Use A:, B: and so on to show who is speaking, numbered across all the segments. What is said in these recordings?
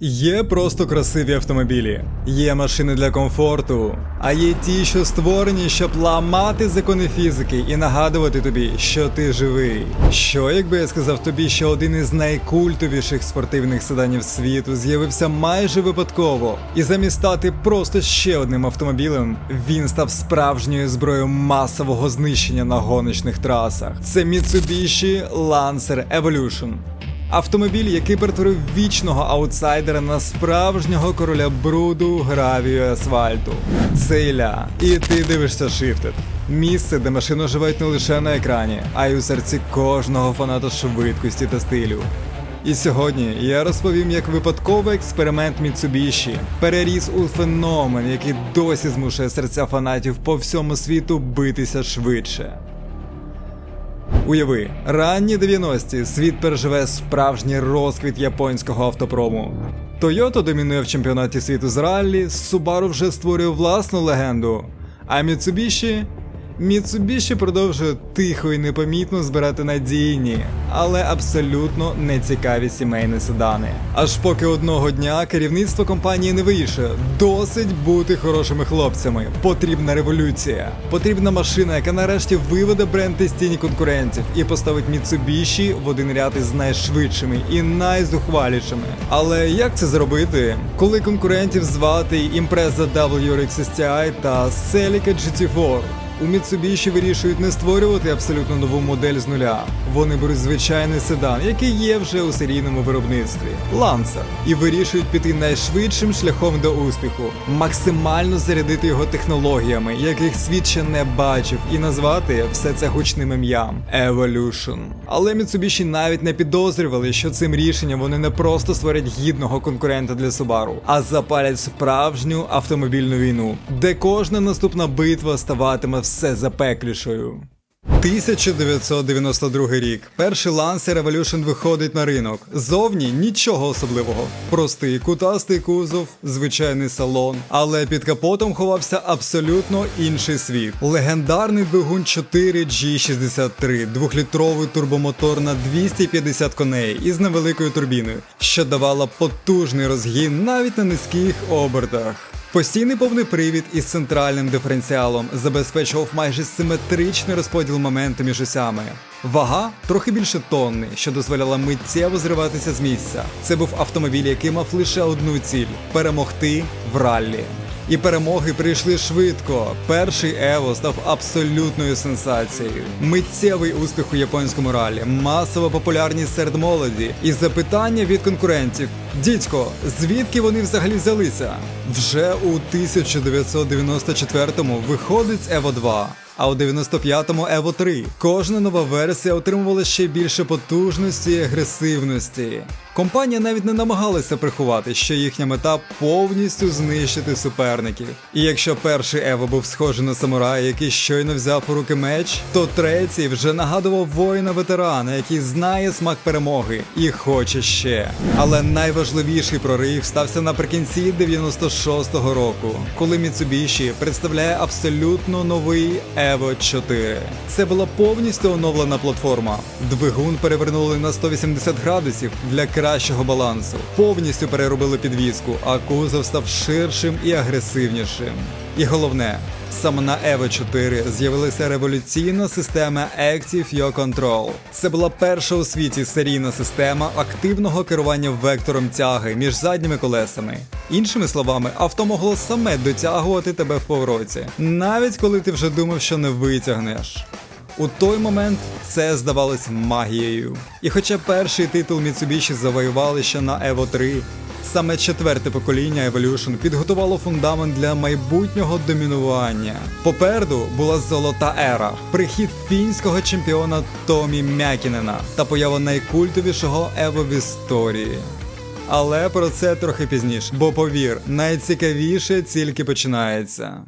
A: Є просто красиві автомобілі, є машини для комфорту, а є ті, що створені, щоб ламати закони фізики і нагадувати тобі, що ти живий. Що якби я сказав тобі, що один із найкультовіших спортивних седанів світу з'явився майже випадково, і замість стати просто ще одним автомобілем, він став справжньою зброєю масового знищення на гоночних трасах. Це Mitsubishi Lancer Evolution. Автомобіль, який перетворив вічного аутсайдера на справжнього короля бруду, гравію асфальту. Це Ілля. І ти дивишся Shifted. Місце, де машини оживають не лише на екрані, а й у серці кожного фаната швидкості та стилю. І сьогодні я розповім, як випадковий експеримент Mitsubishi переріс у феномен, який досі змушує серця фанатів по всьому світу битися швидше. Уяви, ранні 90-ті світ переживе справжній розквіт японського автопрому. Тойота домінує в чемпіонаті світу з раллі, Subaru вже створює власну легенду. А Mitsubishi? Mitsubishi продовжує тихо і непомітно збирати надійні, але абсолютно нецікаві сімейні седани. Аж поки одного дня керівництво компанії не вирішує, досить бути хорошими хлопцями. Потрібна революція. Потрібна машина, яка нарешті виведе бренд із тіні конкурентів і поставить Mitsubishi в один ряд із найшвидшими і найзухвалішими. Але як це зробити, коли конкурентів звати Impreza WRX STI та Celica GT4? У Mitsubishi вирішують не створювати абсолютно нову модель з нуля. Вони беруть звичайний седан, який є вже у серійному виробництві Lancer, і вирішують піти найшвидшим шляхом до успіху, максимально зарядити його технологіями, яких світ ще не бачив, і назвати все це гучним ім'ям Evolution. Але Mitsubishi навіть не підозрювали, що цим рішенням вони не просто створять гідного конкурента для Subaru, а запалять справжню автомобільну війну, де кожна наступна битва ставатиме все запеклішою. 1992 рік. Перший Lancer Evolution виходить на ринок. Зовні нічого особливого. Простий кутастий кузов, звичайний салон. Але під капотом ховався абсолютно інший світ. Легендарний двигун 4G63, двохлітровий турбомотор на 250 коней із невеликою турбіною, що давала потужний розгін навіть на низьких обертах. Постійний повний привід із центральним диференціалом забезпечував майже симетричний розподіл моменту між осями. Вага трохи більше тонни, що дозволяла миттєво зриватися з місця. Це був автомобіль, який мав лише одну ціль перемогти в раллі. І перемоги прийшли швидко. Перший Ево став абсолютною сенсацією. Миттєвий успіх у японському ралі, масова популярність серед молоді і запитання від конкурентів: дідько, звідки вони взагалі взялися? Вже у 1994-му виходить Ево 2. А у 95-му Evo 3 кожна нова версія отримувала ще більше потужності і агресивності. Компанія навіть не намагалася приховати, що їхня мета повністю знищити суперників. І якщо перший Ево був схожий на самурая, який щойно взяв у руки меч, то третій вже нагадував воїна ветерана, який знає смак перемоги і хоче ще. Але найважливіший прорив стався наприкінці 96-го року, коли Mitsubishi представляє абсолютно новий Evo 4. Це була повністю оновлена платформа. Двигун перевернули на 180 градусів для кращого балансу. Повністю переробили підвіску, а кузов став ширшим і агресивнішим. І головне, саме на Evo 4 з'явилася революційна система Active Yaw Control. Це була перша у світі серійна система активного керування вектором тяги між задніми колесами. Іншими словами, авто могло саме дотягувати тебе в повороті, навіть коли ти вже думав, що не витягнеш. У той момент це здавалось магією. І хоча перший титул Mitsubishi завоювали ще на Evo 3, саме четверте покоління Evolution підготувало фундамент для майбутнього домінування. Попереду була золота ера, прихід фінського чемпіона Томі Мякінена та поява найкультовішого Ево в історії. Але про це трохи пізніше, бо повір, найцікавіше тільки починається.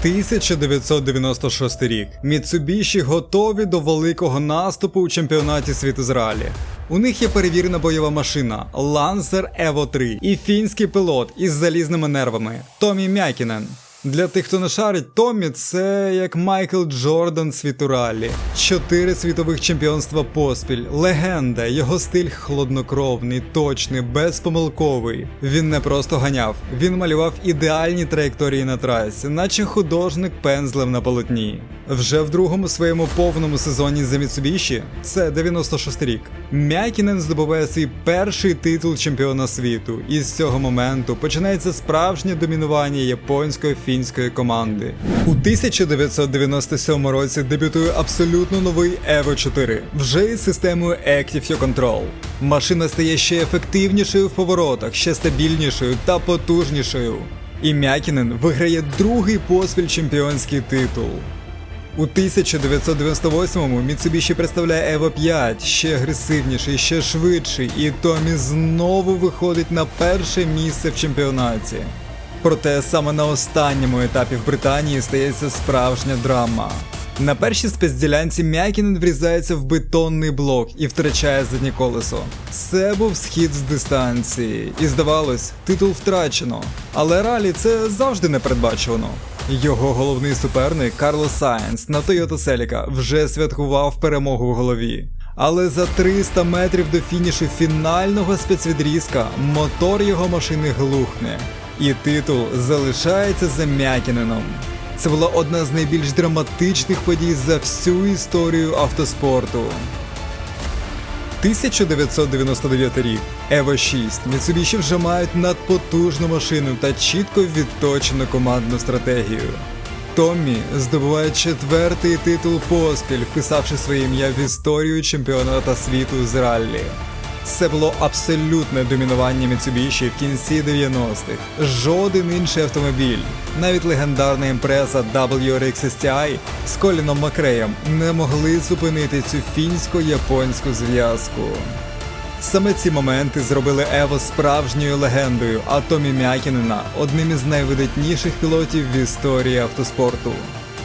A: 1996 рік. Mitsubishi готові до великого наступу у чемпіонаті світу з ралі. У них є перевірена бойова машина Lancer Evo 3 і фінський пілот із залізними нервами Томі Мякінен. Для тих, хто не шарить, Томмі це як Майкл Джордан світу раллі. Чотири світових чемпіонства поспіль, легенда, його стиль хладнокровний, точний, безпомилковий. Він не просто ганяв, він малював ідеальні траєкторії на трасі, наче художник пензлем на полотні. Вже в другому своєму повному сезоні за Mitsubishi, це 96 рік, Мякінен здобуває свій перший титул чемпіона світу, і з цього моменту починається справжнє домінування японської фінської команди. У 1997 році дебютує абсолютно новий Evo 4, вже із системою Active Your Control. Машина стає ще ефективнішою в поворотах, ще стабільнішою та потужнішою. І Мякінен виграє другий поспіль чемпіонський титул. У 1998-му Mitsubishi представляє Evo 5, ще агресивніший, ще швидший, і Томі знову виходить на перше місце в чемпіонаті. Проте саме на останньому етапі в Британії стається справжня драма. На першій спецділянці Мякінен врізається в бетонний блок і втрачає заднє колесо. Це був схід з дистанції, і здавалось, титул втрачено. Але ралі це завжди непередбачувано. Його головний суперник Карлос Сайенс на Toyota Celica вже святкував перемогу в голові. Але за 300 метрів до фінішу фінального спецвідрізка мотор його машини глухне, і титул залишається зам'якіненим. Це була одна з найбільш драматичних подій за всю історію автоспорту. 1999 рік. Evo 6. Mitsubishi вже мають надпотужну машину та чітко відточену командну стратегію. Томмі здобуває четвертий титул поспіль, вписавши своє ім'я в історію чемпіоната світу з раллі. Це було абсолютне домінування Mitsubishi в кінці 90-х. Жоден інший автомобіль, навіть легендарна імпреза WRX STI з Коліном Макреєм не могли зупинити цю фінсько-японську зв'язку. Саме ці моменти зробили Ево справжньою легендою, а Томі Мякінена одним із найвидатніших пілотів в історії автоспорту.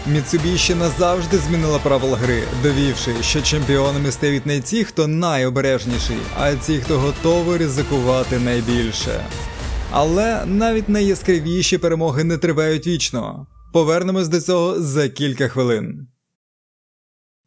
A: Mitsubishi назавжди змінила правила гри, довівши, що чемпіонами стають не ті, хто найобережніший, а ті, хто готовий ризикувати найбільше. Але навіть найяскравіші перемоги не тривають вічно. Повернемось до цього за кілька хвилин.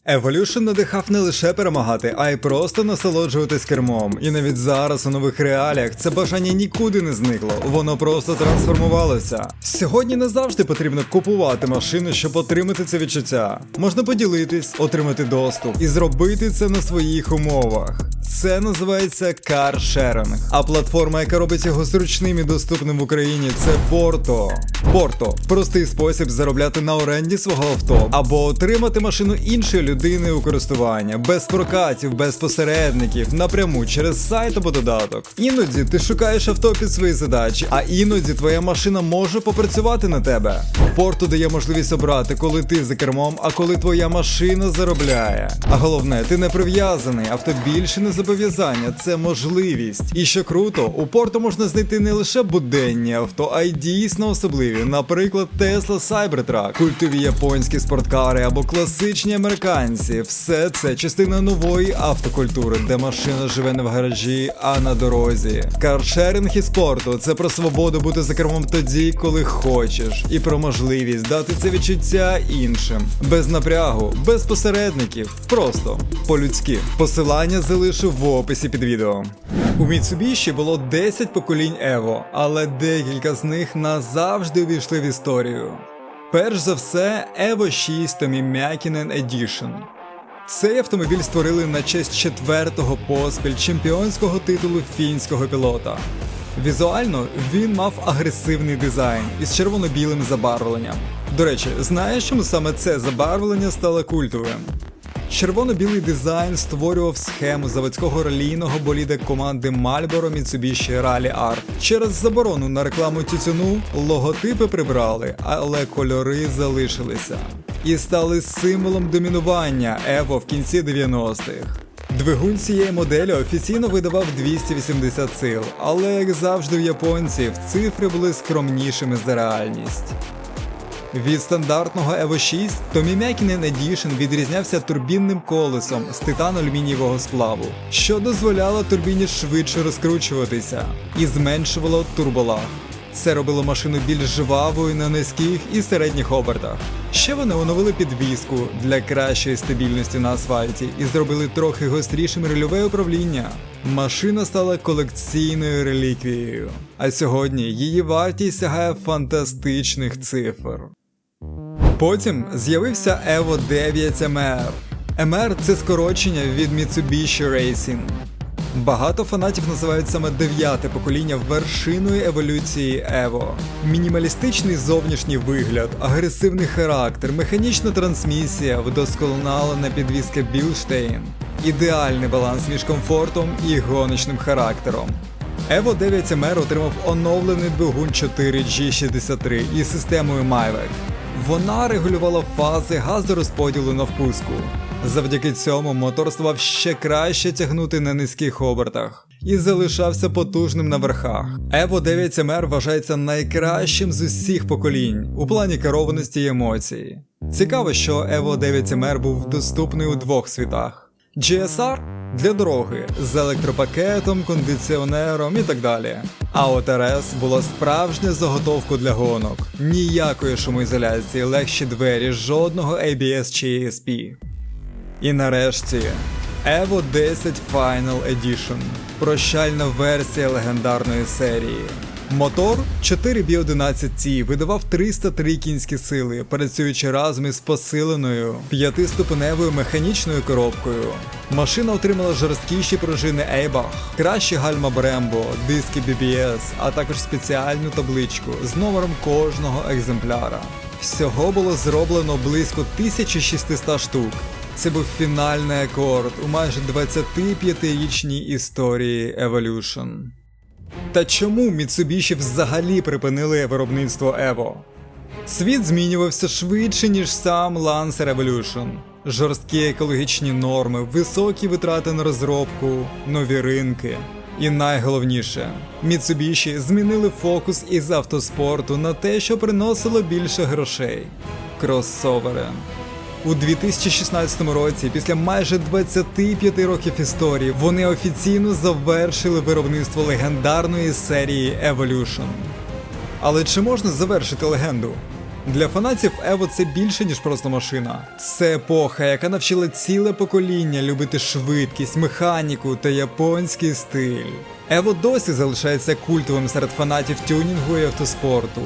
A: Evolution надихав не лише перемагати, а й просто насолоджуватись кермом. І навіть зараз у нових реаліях це бажання нікуди не зникло, воно просто трансформувалося. Сьогодні не завжди потрібно купувати машину, щоб отримати це відчуття. Можна поділитись, отримати доступ і зробити це на своїх умовах. Це називається каршеринг. А платформа, яка робить його зручним і доступним в Україні, це Порто. Порто простий спосіб заробляти на оренді свого авто або отримати машину іншої людини у користування, без прокатів, без посередників, напряму через сайт або додаток. Іноді ти шукаєш авто під свої задачі, а іноді твоя машина може попрацювати на тебе. Порто дає можливість обрати, коли ти за кермом, а коли твоя машина заробляє. А головне, ти не прив'язаний, авто більше не зобов'язання, це можливість. І що круто, у Порто можна знайти не лише буденні авто, а й дійсно особливі, наприклад, Tesla Cybertruck, культові японські спорткари або класичні американці. Все це частина нової автокультури, де машина живе не в гаражі, а на дорозі. Каршеринг і спорту це про свободу бути за кермом тоді, коли хочеш, і про можливість дати це відчуття іншим, без напрягу, без посередників, просто по-людськи. Посилання залишу в описі під відео. У Mitsubishi було 10 поколінь Evo, але декілька з них назавжди увійшли в історію. Перш за все, Evo 6 Tommy Mäkinen Edition. Цей автомобіль створили на честь четвертого поспіль чемпіонського титулу фінського пілота. Візуально він мав агресивний дизайн із червоно-білим забарвленням. До речі, знаєш, чому саме це забарвлення стало культовим? Червоно-білий дизайн створював схему заводського ралійного боліда команди Marlboro Mitsubishi Rally R. Через заборону на рекламу тютюну логотипи прибрали, але кольори залишилися. І стали символом домінування Evo в кінці 90-х. Двигун цієї моделі офіційно видавав 280 сил, але як завжди в японців цифри були скромнішими за реальність. Від стандартного Evo 6 Tommy Edition відрізнявся турбінним колесом з титано-алюмінієвого сплаву, що дозволяло турбіні швидше розкручуватися і зменшувало турболаг. Це робило машину більш жвавою на низьких і середніх обертах. Ще вони оновили підвіску для кращої стабільності на асфальті і зробили трохи гострішим рельове управління. Машина стала колекційною реліквією, а сьогодні її вартість сягає фантастичних цифр. Потім з'явився Evo 9 MR. MR – це скорочення від Mitsubishi Racing. Багато фанатів називають саме дев'яте покоління вершиною еволюції Evo. Мінімалістичний зовнішній вигляд, агресивний характер, механічна трансмісія, вдосконалена підвізка Білштейн, ідеальний баланс між комфортом і гоночним характером. Evo 9 MR отримав оновлений двигун 4G63 із системою MyVec. Вона регулювала фази газорозподілу на впуску. Завдяки цьому мотор ставав ще краще тягнути на низьких обертах і залишався потужним на верхах. Evo 9 MR вважається найкращим з усіх поколінь у плані керованості і емоцій. Цікаво, що Evo 9 MR був доступний у двох світах: GSR для дороги з електропакетом, кондиціонером і так далі. А от RS було справжнє заготовку для гонок. Ніякої шумоізоляції, легші двері, жодного ABS чи ESP. І нарешті Evo 10 Final Edition прощальна версія легендарної серії. Мотор 4B11T видавав 303 кінські сили, працюючи разом із посиленою п'ятиступеневою механічною коробкою. Машина отримала жорсткіші пружини Eibach, кращі гальма Brembo, диски BBS, а також спеціальну табличку з номером кожного екземпляра. Всього було зроблено близько 1600 штук. Це був фінальний акорд у майже 25-річній історії Evolution. Та чому Mitsubishi взагалі припинили виробництво Evo? Світ змінювався швидше, ніж сам Lancer Evolution. Жорсткі екологічні норми, високі витрати на розробку, нові ринки. І найголовніше, Mitsubishi змінили фокус із автоспорту на те, що приносило більше грошей кросовери. У 2016 році, після майже 25 років історії, вони офіційно завершили виробництво легендарної серії Evolution. Але чи можна завершити легенду? Для фанатів Evo це більше, ніж просто машина. Це епоха, яка навчила ціле покоління любити швидкість, механіку та японський стиль. Evo досі залишається культовим серед фанатів тюнінгу і автоспорту.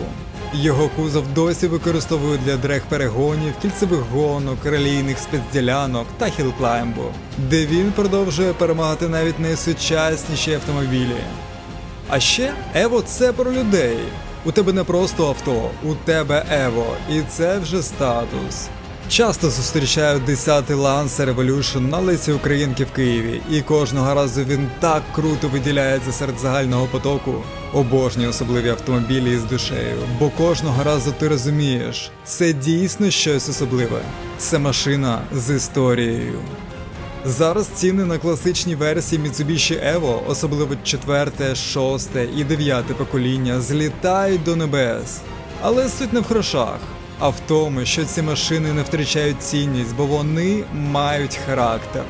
A: Його кузов досі використовують для дрег-перегонів, кільцевих гонок, релійних спецділянок та хілклаймбу, де він продовжує перемагати навіть найсучасніші автомобілі. А ще Ево це про людей. У тебе не просто авто, у тебе Ево, і це вже статус. Часто зустрічаю 10-й Lancer Evolution на Лесі Українки в Києві, і кожного разу він так круто виділяється серед загального потоку. Обожнюю особливі автомобілі із душею, бо кожного разу ти розумієш, це дійсно щось особливе. Це машина з історією. Зараз ціни на класичні версії Mitsubishi Evo, особливо 4, 6 і 9 покоління, злітають до небес. Але суть не в грошах, а в тому, що ці машини не втрачають цінність, бо вони мають характер.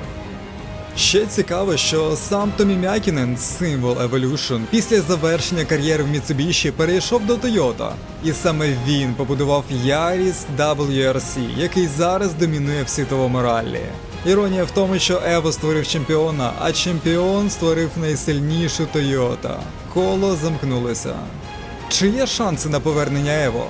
A: Ще цікаво, що сам Томі Мякінен, символ Evolution, після завершення кар'єри в Mitsubishi перейшов до Toyota. І саме він побудував Yaris WRC, який зараз домінує в світовому раллі. Іронія в тому, що Ево створив чемпіона, а чемпіон створив найсильнішу Toyota. Коло замкнулося. Чи є шанси на повернення Ево?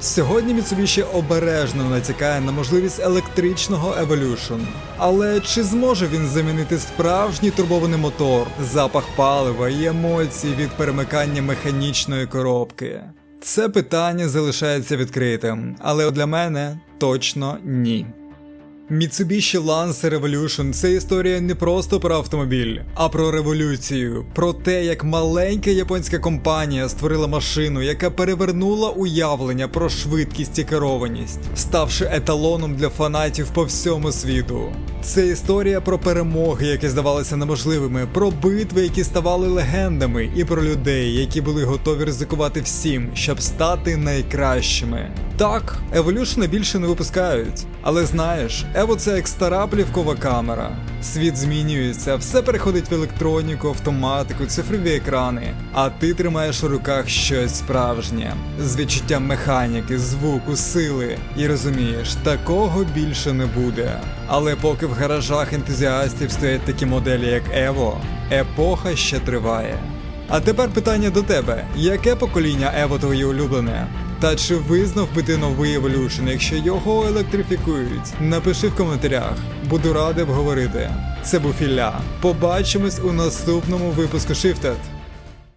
A: Сьогодні Mitsubishi обережно натякає на можливість електричного Evolution. Але чи зможе він замінити справжній турбований мотор, запах палива і емоції від перемикання механічної коробки? Це питання залишається відкритим, але для мене точно ні. Mitsubishi Lancer Revolution – це історія не просто про автомобіль, а про революцію, про те, як маленька японська компанія створила машину, яка перевернула уявлення про швидкість і керованість, ставши еталоном для фанатів по всьому світу. Це історія про перемоги, які здавалися неможливими, про битви, які ставали легендами, і про людей, які були готові ризикувати всім, щоб стати найкращими. Так, Evolution більше не випускають. Але знаєш, Evo це як стара плівкова камера. Світ змінюється, все переходить в електроніку, автоматику, цифрові екрани. А ти тримаєш у руках щось справжнє з відчуттям механіки, звуку, сили. І розумієш, такого більше не буде. Але поки в гаражах ентузіастів стоять такі моделі, як Evo, епоха ще триває. А тепер питання до тебе: яке покоління Evo твоє улюблене? Та чи визнав би ти новий Evolution, якщо його електрифікують? Напиши в коментарях, буду радий обговорити. Це був Ілля. Побачимось у наступному випуску Shifted.